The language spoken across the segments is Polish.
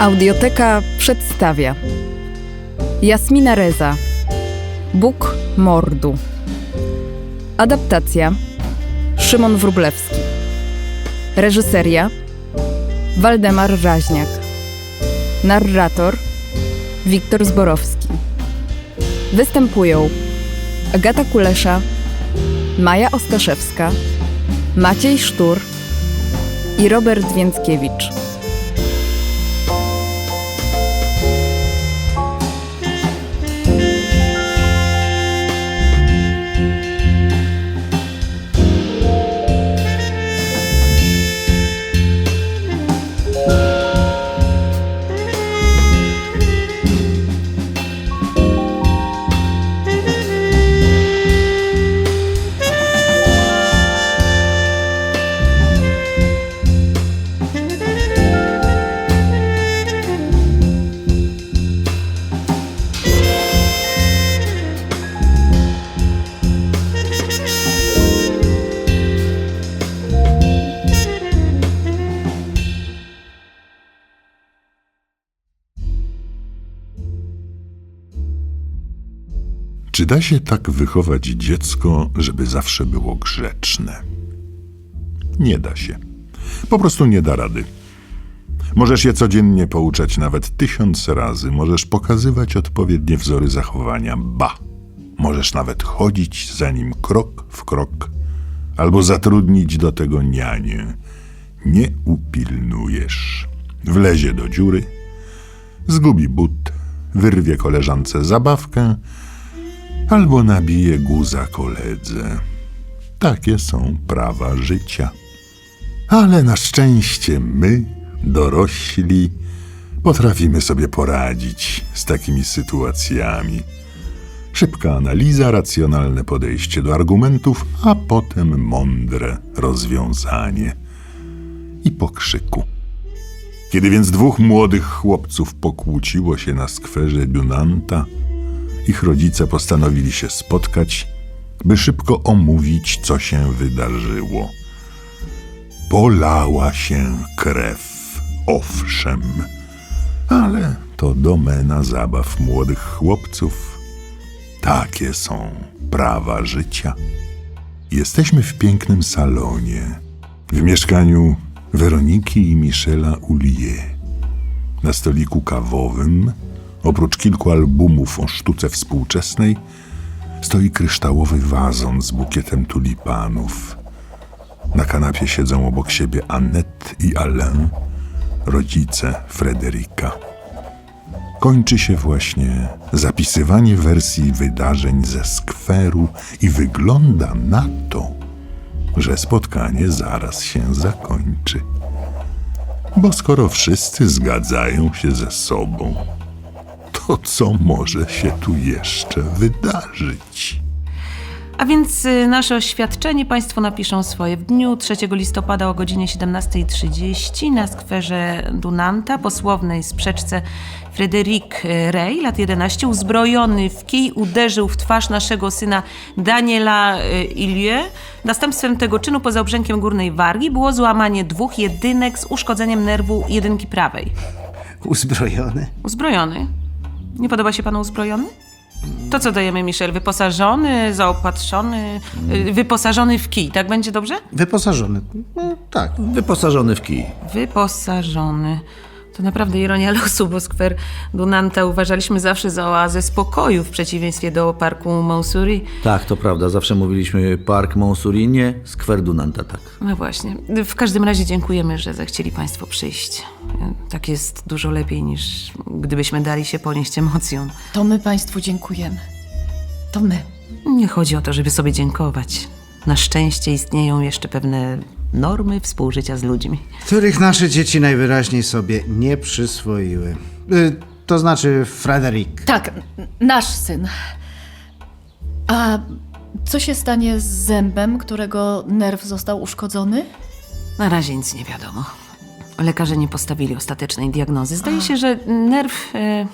Audioteka przedstawia Jasmina Reza Bóg mordu. Adaptacja Szymon Wróblewski. Reżyseria Waldemar Raźniak. Narrator Wiktor Zborowski. Występują Agata Kulesza Maja Ostaszewska Maciej Sztur i Robert Więckiewicz. Da się tak wychować dziecko, żeby zawsze było grzeczne? Nie da się. Po prostu nie da rady. Możesz je codziennie pouczać nawet tysiąc razy, możesz pokazywać odpowiednie wzory zachowania, ba, możesz nawet chodzić za nim krok w krok, albo zatrudnić do tego nianię. Nie upilnujesz. Wlezie do dziury, zgubi but, wyrwie koleżance zabawkę, albo nabije guza koledze. Takie są prawa życia. Ale na szczęście my, dorośli, potrafimy sobie poradzić z takimi sytuacjami. Szybka analiza, racjonalne podejście do argumentów, a potem mądre rozwiązanie. I po krzyku. Kiedy więc dwóch młodych chłopców pokłóciło się na skwerze Dunanta, ich rodzice postanowili się spotkać, by szybko omówić, co się wydarzyło. Polała się krew, owszem, ale to domena zabaw młodych chłopców. Takie są prawa życia. Jesteśmy w pięknym salonie, w mieszkaniu Weroniki i Michela Ulie. Na stoliku kawowym, oprócz kilku albumów o sztuce współczesnej, stoi kryształowy wazon z bukietem tulipanów. Na kanapie siedzą obok siebie Annette i Alain, rodzice Frederika. Kończy się właśnie zapisywanie wersji wydarzeń ze skweru i wygląda na to, że spotkanie zaraz się zakończy. Bo skoro wszyscy zgadzają się ze sobą, to co może się tu jeszcze wydarzyć? A więc y, nasze oświadczenie Państwo napiszą swoje w dniu 3 listopada o godzinie 17.30 na skwerze Dunanta, posłownej sprzeczce Fryderyk Rey, lat 11, uzbrojony w kij uderzył w twarz naszego syna Daniela y, Ilieu. Następstwem tego czynu poza obrzękiem górnej wargi było złamanie dwóch jedynek z uszkodzeniem nerwu jedynki prawej. Uzbrojony? Uzbrojony. Nie podoba się panu uzbrojony? To co dajemy, Michel? Wyposażony, zaopatrzony, y, wyposażony w kij, tak będzie dobrze? Wyposażony. No, tak. Wyposażony w kij. Wyposażony. To naprawdę ironia losu, bo skwer Dunanta uważaliśmy zawsze za oazę spokoju w przeciwieństwie do parku Montsouris. Tak, to prawda. Zawsze mówiliśmy Park Montsouris, nie Skwer Dunanta, tak. No właśnie. W każdym razie dziękujemy, że zechcieli Państwo przyjść. Tak jest dużo lepiej niż gdybyśmy dali się ponieść emocjom. To my Państwu dziękujemy. To my. Nie chodzi o to, żeby sobie dziękować. Na szczęście istnieją jeszcze pewne normy współżycia z ludźmi. Których nasze dzieci najwyraźniej sobie nie przyswoiły. Y, to znaczy Frederick. Tak, n- nasz syn. A co się stanie z zębem, którego nerw został uszkodzony? Na razie nic nie wiadomo. Lekarze nie postawili ostatecznej diagnozy. Zdaje się, że nerw e,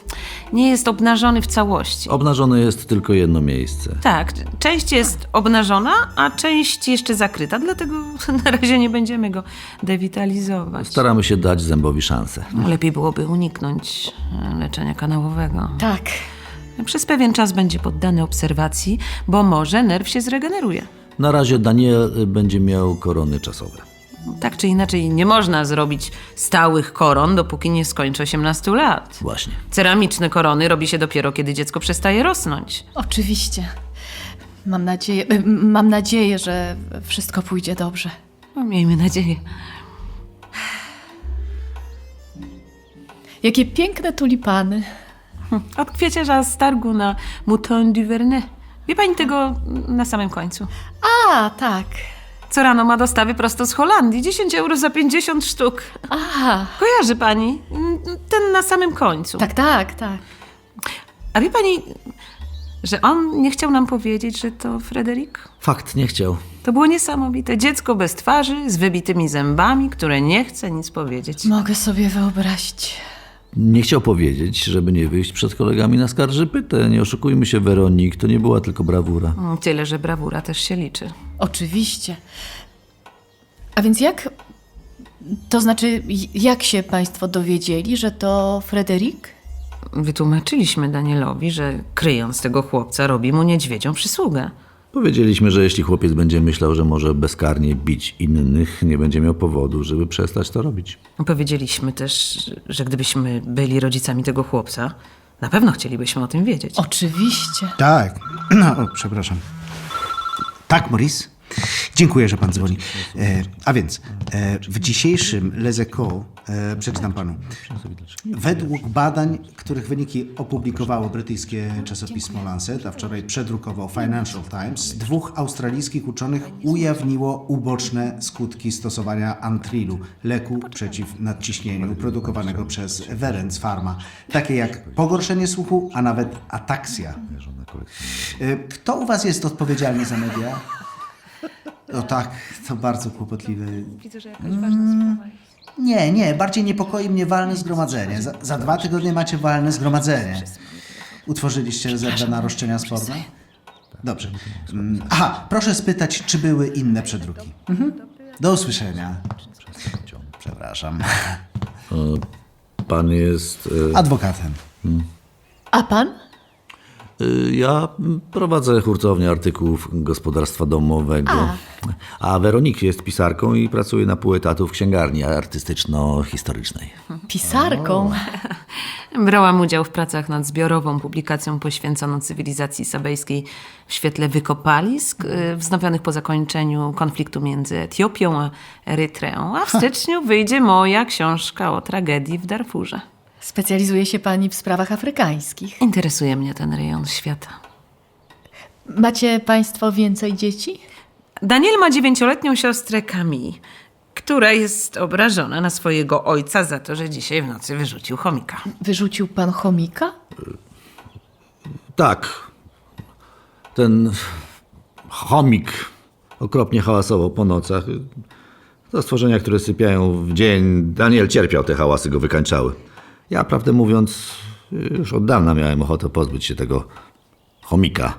nie jest obnażony w całości. Obnażone jest tylko jedno miejsce. Tak, część jest obnażona, a część jeszcze zakryta, dlatego na razie nie będziemy go dewitalizować. Staramy się dać zębowi szansę. Lepiej byłoby uniknąć e, leczenia kanałowego. Tak. Przez pewien czas będzie poddany obserwacji, bo może nerw się zregeneruje. Na razie Daniel będzie miał korony czasowe. Tak czy inaczej, nie można zrobić stałych koron, dopóki nie skończy 18 lat. Właśnie. Ceramiczne korony robi się dopiero, kiedy dziecko przestaje rosnąć. Oczywiście. Mam nadzieję, mam nadzieję, że wszystko pójdzie dobrze. No, miejmy nadzieję. Jakie piękne tulipany. Od kwieciarza z targu na Mouton du Vernet. Wie pani tego na samym końcu? A, tak. Co rano ma dostawy prosto z Holandii. 10 euro za 50 sztuk. A, Kojarzy pani? Ten na samym końcu. tak, tak, tak. A wie pani, że on nie chciał nam powiedzieć, że to Fryderyk? Fakt, nie chciał. To było niesamowite. Dziecko bez twarzy, z wybitymi zębami, które nie chce nic powiedzieć. Mogę sobie wyobrazić. Nie chciał powiedzieć, żeby nie wyjść przed kolegami na skarżypytę. Nie oszukujmy się, Weronik, to nie była tylko brawura. Tyle, że brawura też się liczy. Oczywiście. A więc jak. To znaczy, jak się Państwo dowiedzieli, że to Fryderyk? Wytłumaczyliśmy Danielowi, że kryjąc tego chłopca robi mu niedźwiedzią przysługę. Powiedzieliśmy, że jeśli chłopiec będzie myślał, że może bezkarnie bić innych, nie będzie miał powodu, żeby przestać to robić. Powiedzieliśmy też, że gdybyśmy byli rodzicami tego chłopca, na pewno chcielibyśmy o tym wiedzieć. Oczywiście. Tak. No, o, przepraszam. Tak, Maurice. Dziękuję, że pan dzwoni. E, a więc, e, w dzisiejszym e, przeczytam panu. Według badań, których wyniki opublikowało brytyjskie czasopismo Lancet, a wczoraj przedrukował Financial Times, dwóch australijskich uczonych ujawniło uboczne skutki stosowania antrilu, leku przeciw nadciśnieniu produkowanego przez Verens Pharma, takie jak pogorszenie słuchu, a nawet ataksja. E, Kto u was jest odpowiedzialny za media? No tak, to bardzo kłopotliwe. Widzę, że jakaś ważna sprawa. Nie, nie, bardziej niepokoi mnie walne zgromadzenie. Za, za dwa tygodnie macie walne zgromadzenie. Utworzyliście rezerwę na roszczenia sporne? Dobrze. Mm, Aha, proszę spytać, czy były inne przedruki. Mhm. Do usłyszenia. Przepraszam. Pan jest. e, Adwokatem. A pan? Y, Ja prowadzę hurtownię artykułów gospodarstwa domowego. A Weronik jest pisarką i pracuje na pół etatu w księgarni artystyczno-historycznej. Pisarką. Brałam udział w pracach nad zbiorową publikacją poświęconą cywilizacji sabejskiej w świetle wykopalisk y, wznowionych po zakończeniu konfliktu między Etiopią a Erytreą. A w styczniu wyjdzie moja książka o tragedii w Darfurze. Specjalizuje się pani w sprawach afrykańskich. Interesuje mnie ten rejon świata. Macie państwo więcej dzieci? Daniel ma dziewięcioletnią siostrę Camille, która jest obrażona na swojego ojca za to, że dzisiaj w nocy wyrzucił chomika. Wyrzucił pan chomika? Tak. Ten chomik okropnie hałasował po nocach. To stworzenia, które sypiają w dzień. Daniel cierpiał, te hałasy go wykańczały. Ja, prawdę mówiąc, już od dawna miałem ochotę pozbyć się tego chomika.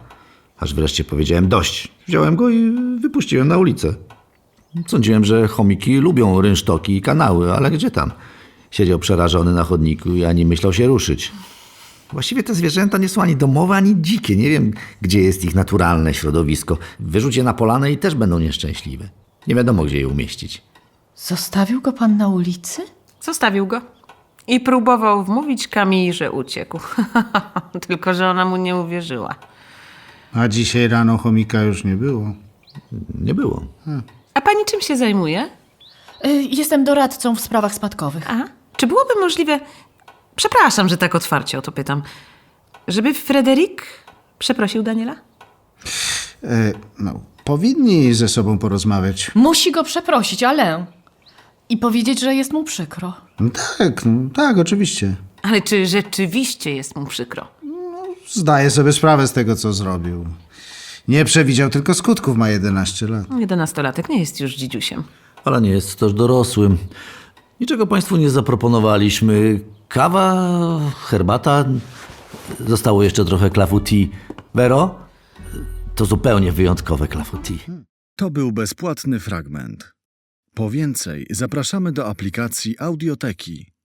Aż wreszcie powiedziałem dość. Wziąłem go i wypuściłem na ulicę. Sądziłem, że chomiki lubią rynsztoki i kanały, ale gdzie tam? Siedział przerażony na chodniku i ani myślał się ruszyć. Właściwie te zwierzęta nie są ani domowe, ani dzikie. Nie wiem, gdzie jest ich naturalne środowisko. Wyrzuć je na polanę i też będą nieszczęśliwe. Nie wiadomo, gdzie je umieścić. Zostawił go pan na ulicy? Zostawił go i próbował wmówić Camille, że uciekł. Tylko, że ona mu nie uwierzyła. A dzisiaj rano chomika już nie było. Nie było. A pani czym się zajmuje? Y, Jestem doradcą w sprawach spadkowych. A? Czy byłoby możliwe, przepraszam, że tak otwarcie o to pytam, żeby Fryderyk przeprosił Daniela? E, no, powinni ze sobą porozmawiać. Musi go przeprosić, ale. I powiedzieć, że jest mu przykro. No tak, no, tak, oczywiście. Ale czy rzeczywiście jest mu przykro? Zdaję sobie sprawę z tego, co zrobił. Nie przewidział tylko skutków, ma 11 lat. Jedenastolatek nie jest już dzidziusiem. Ale nie jest też dorosłym. Niczego Państwu nie zaproponowaliśmy. Kawa, herbata, zostało jeszcze trochę clafouti. Vero? To zupełnie wyjątkowe clafouti. To był bezpłatny fragment. Po więcej zapraszamy do aplikacji Audioteki